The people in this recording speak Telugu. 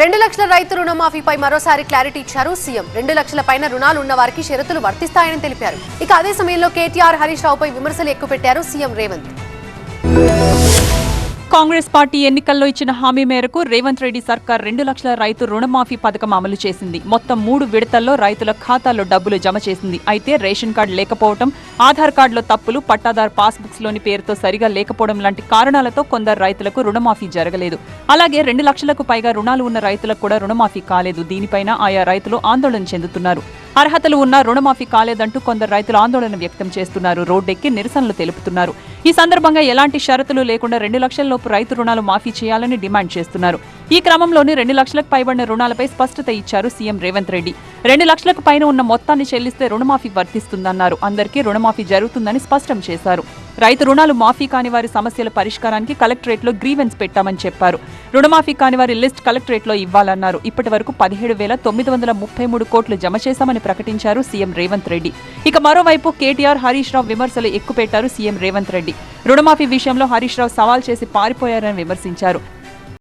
రెండు లక్షల రైతు రుణమాఫీపై మరోసారి క్లారిటీ ఇచ్చారు సీఎం. రెండు లక్షల పైన రుణాలు ఉన్న వారికి షరతులు వర్తిస్తాయని తెలిపారు. ఇక అదే సమయంలో కేటీఆర్ హరీష్ రావుపై విమర్శలు ఎక్కుపెట్టారు సీఎం రేవంత్. కాంగ్రెస్ పార్టీ ఎన్నికల్లో ఇచ్చిన హామీ మేరకు రేవంత్ రెడ్డి సర్కార్ రెండు లక్షల రైతు రుణమాఫీ పథకం అమలు చేసింది. మొత్తం మూడు విడతల్లో రైతుల ఖాతాల్లో డబ్బులు జమ చేసింది. అయితే రేషన్ కార్డు లేకపోవడం ఆధార్ కార్డులో తప్పులు పట్టాదార్ పాస్బుక్స్లోని పేరుతో సరిగా లేకపోవడం లాంటి కారణాలతో కొందరు రైతులకు రుణమాఫీ జరగలేదు. అలాగే రెండు లక్షలకు పైగా రుణాలు ఉన్న రైతులకు కూడా రుణమాఫీ కాలేదు. దీనిపైన ఆయా రైతులు ఆందోళన చెందుతున్నారు. అర్హతలు ఉన్నా రుణమాఫీ కాలేదంటూ కొందరు రైతులు ఆందోళన వ్యక్తం చేస్తున్నారు. రోడ్డెక్కి నిరసనలు తెలుపుతున్నారు. ఈ సందర్భంగా ఎలాంటి షరతులు లేకుండా రెండు లక్షల లోపు రైతు రుణాలు మాఫీ చేయాలని డిమాండ్ చేస్తున్నారు. ఈ క్రమంలోనే రెండు లక్షలకు పైబడిన రుణాలపై స్పష్టత ఇచ్చారు సీఎం రేవంత్ రెడ్డి. రెండు లక్షలకు పైన ఉన్న మొత్తాన్ని చెల్లిస్తే రుణమాఫీ వర్తిస్తుందన్నారు. అందరికీ రుణమాఫీ జరుగుతుందని స్పష్టం చేశారు. రైతు రుణాలు మాఫీ కాని వారి సమస్యల పరిష్కారానికి కలెక్టరేట్లో గ్రీవెన్స్ పెట్టామని చెప్పారు. రుణమాఫీ కాని వారి లిస్ట్ కలెక్టరేట్లో ఇవ్వాలన్నారు. ఇప్పటి వరకు పదిహేడు వేల తొమ్మిది వందల ముప్పై మూడు కోట్లు జమ చేశామని ప్రకటించారు సీఎం రేవంత్ రెడ్డి. ఇక మరోవైపు కేటీఆర్ హరీష్ రావు విమర్శలు ఎక్కుపెట్టారు సీఎం రేవంత్ రెడ్డి. రుణమాఫీ విషయంలో హరీష్ రావు సవాల్ చేసి పారిపోయారని విమర్శించారు.